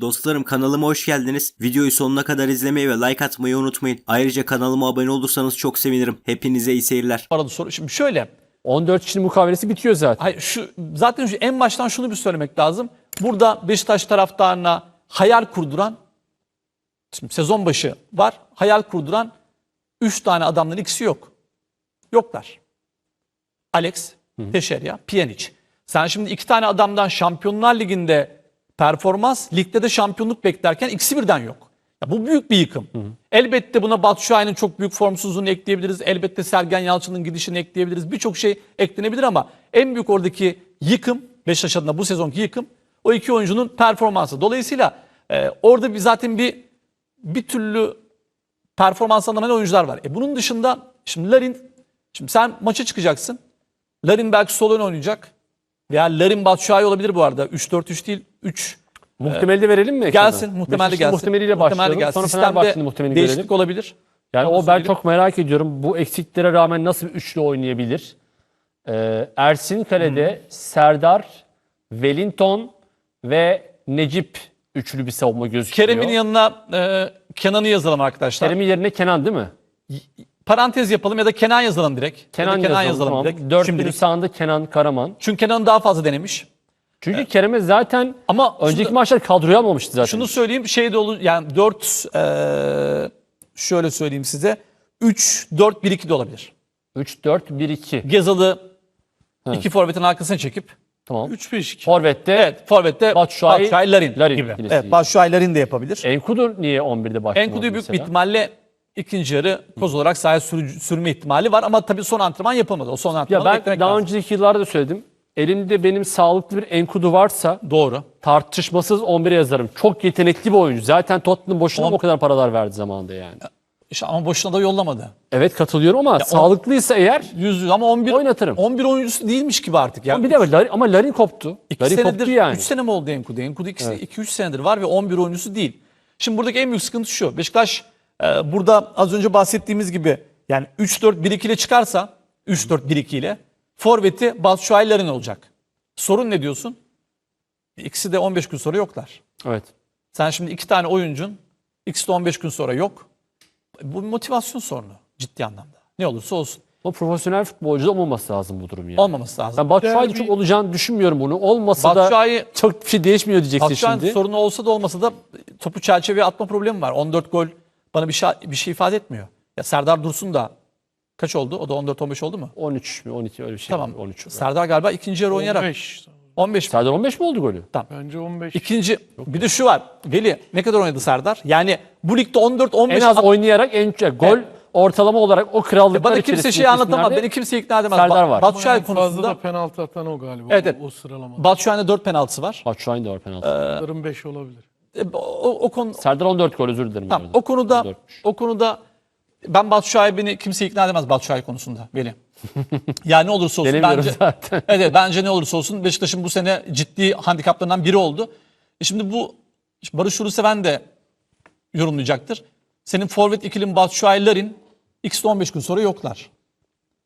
Dostlarım kanalıma hoş geldiniz. Videoyu sonuna kadar izlemeyi ve like atmayı unutmayın. Ayrıca kanalıma abone olursanız çok sevinirim. Hepinize iyi seyirler. Arada soru. Şimdi şöyle. 14 kişinin mukavelesi bitiyor zaten. Hayır, şu zaten şu, en baştan şunu bir söylemek lazım. Burada Beşiktaş taraftarına hayal kurduran şimdi sezon başı var. Hayal kurduran 3 tane adamların ikisi yok. Yoklar. Alex, Teşerya, Pjanic. Sen şimdi iki tane adamdan Şampiyonlar Ligi'nde performans, ligde de şampiyonluk beklerken ikisi birden yok. Ya bu büyük bir yıkım. Elbette buna Batu Şahin'in çok büyük formsuzluğunu ekleyebiliriz. Elbette Sergen Yalçın'ın gidişini ekleyebiliriz. Birçok şey eklenebilir ama en büyük oradaki yıkım, Beşiktaş adına bu sezonki yıkım o iki oyuncunun performansı. Dolayısıyla e, orada bir zaten bir bir türlü performans anlamayan oyuncular var. E bunun dışında şimdi Larin, şimdi sen maça çıkacaksın. Larin belki sol ön oynayacak. Veya Larin Batshuayi olabilir bu arada. 3-4-3 değil 3. Muhtemeli de verelim mi? ekrana? Gelsin muhtemelde Beşiktaş'ın gelsin. Muhtemeliyle Muhtemelde başlayalım. gelsin. Sonra Sistemde Fenerbahçe'nin muhtemelini değişiklik görelim. olabilir. Yani o ben çok merak ediyorum. Bu eksiklere rağmen nasıl bir üçlü oynayabilir? Ee, Ersin Kale'de Serdar, Wellington ve Necip üçlü bir savunma gözüküyor. Kerem'in yanına e, Kenan'ı yazalım arkadaşlar. Kerem'in yerine Kenan değil mi? Parantez yapalım ya da Kenan yazalım direkt. Kenan, ya da Kenan yazalım. Tamam. direkt. Dörtlünün Şimdilik. sağında Kenan Karaman. Çünkü Kenan daha fazla denemiş. Çünkü Kerem'e zaten Ama önceki şunu- maçlar kadroya almamıştı zaten. Şunu söyleyeyim şey de olur yani 4 e, şöyle söyleyeyim size 3 4 1 2 de olabilir. 3-4-1-2. Gezalı iki forvetin arkasına çekip Tamam. 3-5-2. Forvet'te evet forvette Batshuayi, Batshuayi, Larin, Larin gibi. ikilisi Evet Larin de yapabilir. Enkudu niye 11'de başlamadı Enkudu'yu büyük bir mesela? ihtimalle ikinci yarı koz olarak sahaya sürü- sürme ihtimali var ama tabii son antrenman yapılmadı. O son Ya antrenmanı ben beklemek daha lazım. önceki yıllarda da söyledim. Elimde benim sağlıklı bir Enkudu varsa Doğru. tartışmasız 11'e yazarım. Çok yetenekli bir oyuncu. Zaten Tottenham boşuna On- o kadar paralar verdi zamanında yani. İşte ama boşuna da yollamadı. Evet katılıyorum ama sağlıklıysa eğer Yüz yüz ama 11 Oynatırım. 11 oyuncusu değilmiş gibi artık. Yani bir de Larin, ama Larin koptu. 2 Larin senedir koptu yani. 3 sene mi oldu Enkudu? Enkudu 2-3 senedir var ve 11 oyuncusu değil. Şimdi buradaki en büyük sıkıntı şu. Beşiktaş e, burada az önce bahsettiğimiz gibi yani 3-4-1-2 ile çıkarsa 3-4-1-2 ile forveti Larin olacak. Sorun ne diyorsun? İkisi de 15 gün sonra yoklar. Evet. Sen şimdi iki tane oyuncun ikisi de 15 gün sonra yok. Bu bir motivasyon sorunu ciddi anlamda. Ne olursa olsun. O profesyonel futbolcu da olmaması lazım bu durum yani. Olmaması lazım. Ben Batshuayi'de çok olacağını düşünmüyorum bunu. Olmasa da Batshuayi çok bir şey değişmiyor diyeceksin Batshuayi'nin şimdi. sorunu olsa da olmasa da topu çerçeveye atma problemi var. 14 gol bana bir şey, bir şey ifade etmiyor. Ya Serdar Dursun da kaç oldu? O da 14-15 oldu mu? 13 mü 12 öyle bir şey. Tamam. 13. Serdar galiba ikinci yarı oynayarak 15. 15 mi? Serdar 15 mi oldu golü? Bence 15. İkinci bir de şu var. Veli ne kadar oynadı Serdar? Yani bu ligde 14 15 En az oynayarak en çok gol Evet. ortalama olarak o krallıklar bana kimse şey anlatamaz. Beni kimse ikna edemez. Serdar Ba- var. Batshuayi En fazla konusunda da penaltı atan o galiba. Evet, o, evet. o sıralamada. Batshuayi'nin 4 penaltısı var. Batshuayi de var penaltı. Bunların 5 olabilir. E, O, o konu Serdar 14 gol özür dilerim. Tamam, o konuda 14'müş. o konuda ben Batshuayi beni kimse ikna edemez Batshuayi konusunda Veli. yani ne olursa olsun Denemiyorum bence zaten. evet, bence ne olursa olsun Beşiktaş'ın bu sene ciddi handikaplarından biri oldu. E şimdi bu Barış Uluseven de yorumlayacaktır. Senin forvet ikilin Batshuayi'lerin ikisi de 15 gün sonra yoklar.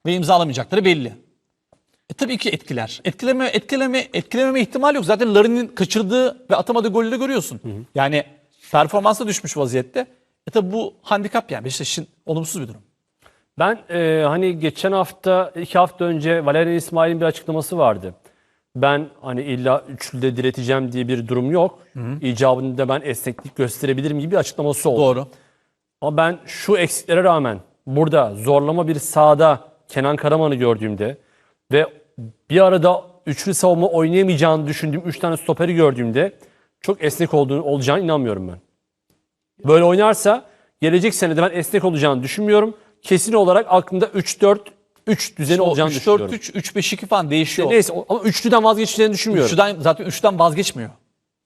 Ve imzalamayacakları belli. E tabii ki etkiler. Etkileme, etkileme, etkilememe ihtimal yok. Zaten Larin'in kaçırdığı ve atamadığı golü de görüyorsun. Yani performansa düşmüş vaziyette. E tabii bu handikap yani Beşiktaş'ın olumsuz bir durum. Ben e, hani geçen hafta, iki hafta önce Valerian İsmail'in bir açıklaması vardı. Ben hani illa üçlüde direteceğim diye bir durum yok. İcabında ben esneklik gösterebilirim gibi bir açıklaması oldu. Doğru. Ama ben şu eksiklere rağmen burada zorlama bir sahada Kenan Karaman'ı gördüğümde ve bir arada üçlü savunma oynayamayacağını düşündüğüm üç tane stoperi gördüğümde çok esnek olduğunu olacağını inanmıyorum ben. Böyle oynarsa gelecek senede ben esnek olacağını düşünmüyorum. Kesin olarak aklımda 3-4-3 düzeni olacağını düşünüyorum. 3-4-3, 3-5-2 falan değişiyor. Neyse o- ama üçlüden vazgeçeceğini düşünmüyorum. Üçten, zaten üçten vazgeçmiyor.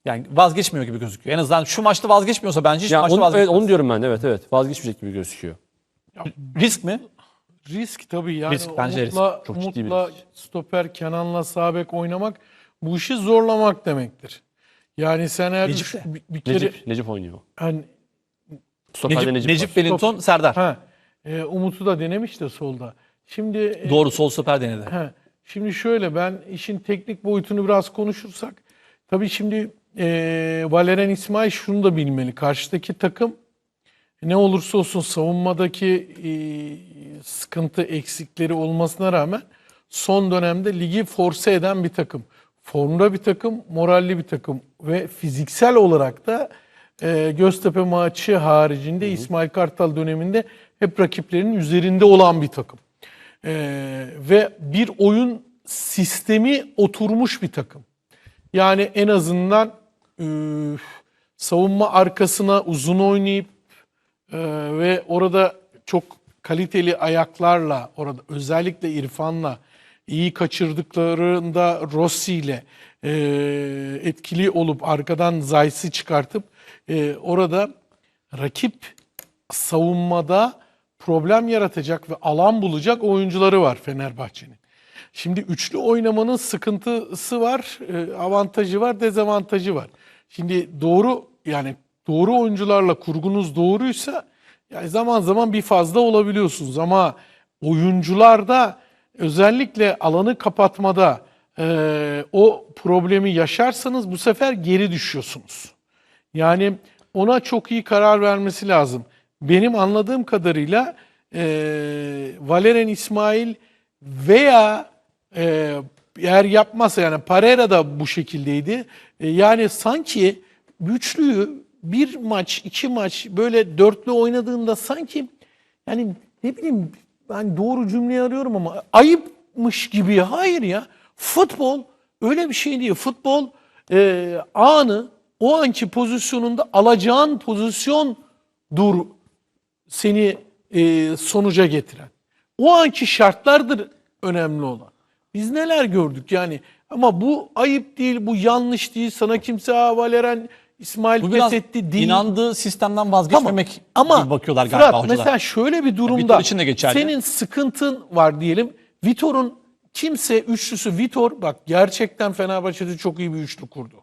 Yani vazgeçmiyor gibi gözüküyor. En azından şu maçta vazgeçmiyorsa bence hiç Yani maçta onu, evet, vazgeçmez. onu diyorum ben de evet evet vazgeçmeyecek gibi gözüküyor. Risk mi? Risk tabii yani. Risk, bence risk. Umut'la, Çok ciddi bir Umut'la risk. stoper Kenan'la sağ bek oynamak bu işi zorlamak demektir. Yani sen eğer Necip üç- de. bir, bir kere Necip, Necip oynuyor. hani, Stoperde Necip, Necip, Necip, var. Wellington, Serdar. ha, e, Umut'u da denemiş de solda. Şimdi e, Doğru sol stoper denedi. He, Şimdi şöyle ben işin teknik boyutunu biraz konuşursak tabii şimdi e, Valerian İsmail şunu da bilmeli. Karşıdaki takım ne olursa olsun savunmadaki e, sıkıntı eksikleri olmasına rağmen son dönemde ligi force eden bir takım. Formda bir takım, moralli bir takım ve fiziksel olarak da e, Göztepe maçı haricinde İsmail Kartal döneminde hep rakiplerinin üzerinde olan bir takım. E, ve bir oyun sistemi oturmuş bir takım. Yani en azından e, savunma arkasına uzun oynayıp ee, ve orada çok kaliteli ayaklarla orada özellikle İrfan'la iyi kaçırdıklarında Rossi ile e, etkili olup arkadan Zayt'si çıkartıp e, orada rakip savunmada problem yaratacak ve alan bulacak oyuncuları var Fenerbahçe'nin. Şimdi üçlü oynamanın sıkıntısı var, e, avantajı var, dezavantajı var. Şimdi doğru yani doğru oyuncularla kurgunuz doğruysa yani zaman zaman bir fazla olabiliyorsunuz ama oyuncularda özellikle alanı kapatmada e, o problemi yaşarsanız bu sefer geri düşüyorsunuz. Yani ona çok iyi karar vermesi lazım. Benim anladığım kadarıyla e, Valerian İsmail veya e, eğer yapmazsa yani Pereira da bu şekildeydi. E, yani sanki güçlüyü bir maç, iki maç böyle dörtlü oynadığında sanki yani ne bileyim ben doğru cümleyi arıyorum ama ayıpmış gibi. Hayır ya. Futbol öyle bir şey değil. Futbol e, anı o anki pozisyonunda alacağın pozisyondur seni e, sonuca getiren. O anki şartlardır önemli olan. Biz neler gördük yani ama bu ayıp değil, bu yanlış değil. Sana kimse ha Valerian İsmail Bu pes etti değil. inandığı sistemden vazgeçmemek Ama gibi bakıyorlar galiba Fırat, hocalar. mesela şöyle bir durumda Vitor için de geçerli. senin sıkıntın var diyelim. Vitor'un kimse üçlüsü Vitor bak gerçekten Fenerbahçe'de çok iyi bir üçlü kurdu.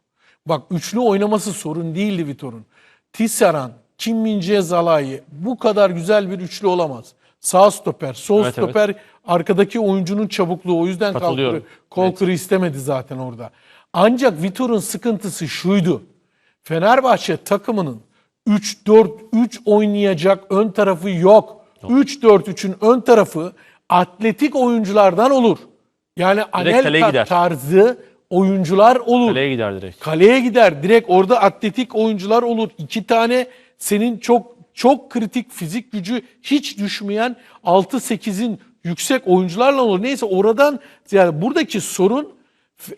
Bak üçlü oynaması sorun değildi Vitor'un. Tisserand, Kim Min-jae, Zalai bu kadar güzel bir üçlü olamaz. Sağ stoper, sol Evet, stoper arkadaki oyuncunun çabukluğu o yüzden Katılıyorum. Colker'ı Colker'ı istemedi zaten orada. Ancak Vitor'un sıkıntısı şuydu. Fenerbahçe takımının 3-4-3 oynayacak ön tarafı yok. 3-4-3'ün ön tarafı atletik oyunculardan olur. Yani Anelka tarzı oyuncular olur. Kaleye gider direkt. Kaleye gider. Direkt orada atletik oyuncular olur. İki tane senin çok çok kritik fizik gücü hiç düşmeyen 6-8'in yüksek oyuncularla olur. Neyse oradan yani buradaki sorun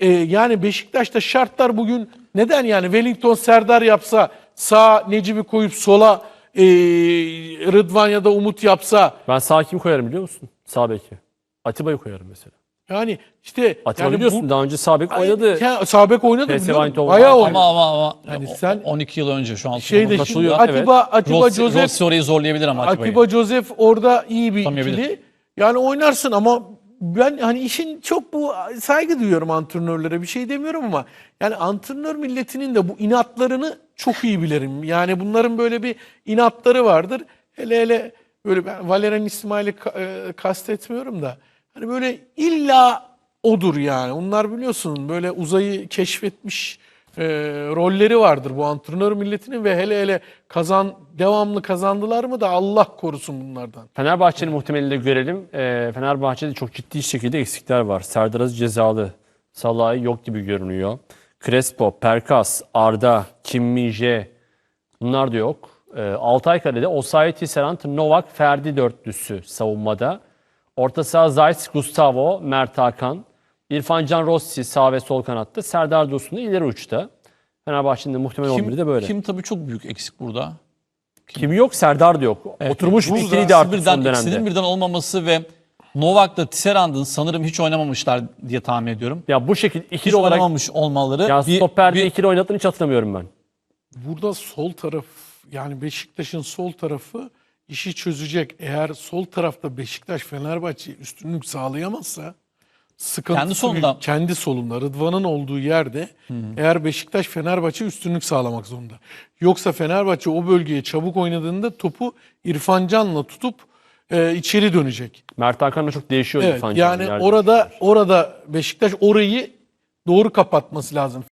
e, yani Beşiktaş'ta şartlar bugün neden yani Wellington Serdar yapsa sağ Necip'i koyup sola e, Rıdvan ya da Umut yapsa Ben sağ kim koyarım biliyor musun? Sağ beki. Atiba'yı koyarım mesela. Yani işte Atiba yani biliyorsun daha önce sağ bek oynadı. Ya, sağ bek oynadı. Eindhoven Bayağı var. oynadı. Ama ama ama Yani sen- 12 yıl önce şu an Şeyde şimdi Atiba, evet. Atiba Rossi, Joseph Rossi orayı zorlayabilir ama Atiba'yı. Atiba Joseph orada iyi bir ikili. Yani oynarsın ama ben hani işin çok bu saygı duyuyorum antrenörlere bir şey demiyorum ama yani antrenör milletinin de bu inatlarını çok iyi bilirim. Yani bunların böyle bir inatları vardır. Hele hele böyle ben Valerian İsmail'i e, kastetmiyorum da hani böyle illa odur yani. Onlar biliyorsun böyle uzayı keşfetmiş e, rolleri vardır bu antrenör milletinin ve hele hele kazan devamlı kazandılar mı da Allah korusun bunlardan. Fenerbahçe'nin muhtemelini de görelim. Ee, Fenerbahçe'de çok ciddi şekilde eksikler var. Serdar Aziz cezalı. Salah'ı yok gibi görünüyor. Crespo, Perkas, Arda, Kim Min-jae bunlar da yok. Ee, Altay Kale'de Osayi Tisserand, Novak, Ferdi dörtlüsü savunmada. Orta saha Zayt, Gustavo, Mert Hakan. İrfan Can Rossi sağ ve sol kanatta. Serdar Dursun da ileri uçta. Fenerbahçe'nin de muhtemel 11'i de böyle. Kim, Kim tabii çok büyük eksik burada. yok? Serdar da yok. Oturmuş bir ikiliydi artık birden, son dönemde. ikisinin birden olmaması ve Novak'la Tisserand'ın sanırım hiç oynamamışlar diye tahmin ediyorum. Ya bu şekilde Hiç ikili olarak oynamamış olmaları. Ya bir- stoperde bir- ikili oynattığını hiç hatırlamıyorum ben. Burada sol taraf yani Beşiktaş'ın sol tarafı işi çözecek. Eğer sol tarafta Beşiktaş Fenerbahçe üstünlük sağlayamazsa sıkıntı Kendi solunda. kendi solunda Rıdvan'ın olduğu yerde eğer Beşiktaş Fenerbahçe üstünlük sağlamak zorunda. Yoksa Fenerbahçe o bölgeye çabuk oynadığında topu İrfan Can'la tutup e, içeri dönecek. Mert Hakan'la çok değişiyor Evet, İrfan yani Can. orada orada Beşiktaş orayı doğru kapatması lazım.